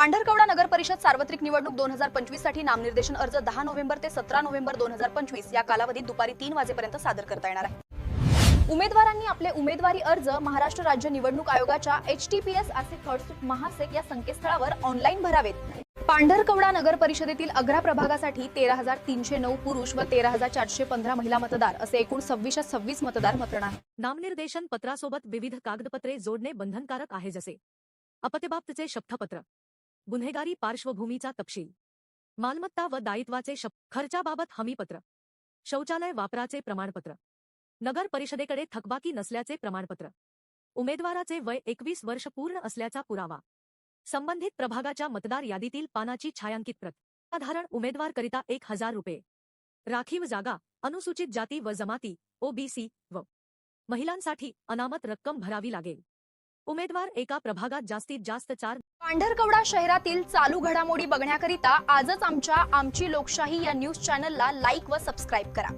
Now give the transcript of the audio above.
पांढरकवडा नगर परिषद सार्वत्रिक निवडणूक दोन हजार पंचवीससाठी नामनिर्देशन अर्ज दहा नोव्हेंबर ते सतरा नोव्हेंबर दोन हजार पंचवीस या कालावधीत दुपारी तीन वाजेपर्यंत सादर करता येणार आहे. उमेदवारांनी आपले उमेदवारी अर्ज महाराष्ट्र राज्य निवडणूक आयोगाच्या एच टी पी एस असे थर्डसूट महासेक या संकेतस्थळावर ऑनलाईन भरावेत. पांढरकवडा नगर परिषदेतील अग्रा प्रभागासाठी तेरा हजार तीनशे नऊ पुरुष व तेरा हजार चारशे पंधरा महिला मतदार असे एकूण सव्वीसशे सव्वीस मतदार मतदार नामनिर्देशन पत्रासोबत विविध कागदपत्रे जोडणे बंधनकारक आहे जसे. अपत्यबाबतचे शपथपत्र. गुन्हेगारी पार्श्वभूमीचा तपशील. मालमत्ता व दायित्वाचे शप खर्चाबाबत हमीपत्र. शौचालय वापराचे प्रमाणपत्र. नगर परिषदेकडे थकबाकी नसल्याचे प्रमाणपत्र. उमेदवाराचे वय एकवीस वर्ष पूर्ण असल्याचा पुरावा. संबंधित प्रभागाच्या मतदार यादीतील पानाची छायांकित प्रत. साधारण उमेदवारकरिता एक हजार रुपये. राखीव जागा अनुसूचित जाती व जमाती ओबीसी व. महिलांसाठी अनामत रक्कम भरावी लागेल. उमेदवार एका प्रभागात जास्तीत जास्त चार पांढरकवडा शहरातील चालू घडामोडी बघण्याकरिता आजच आमच्या आमची लोकशाही या न्यूज चॅनलला लाईक व सबस्क्राईब करा.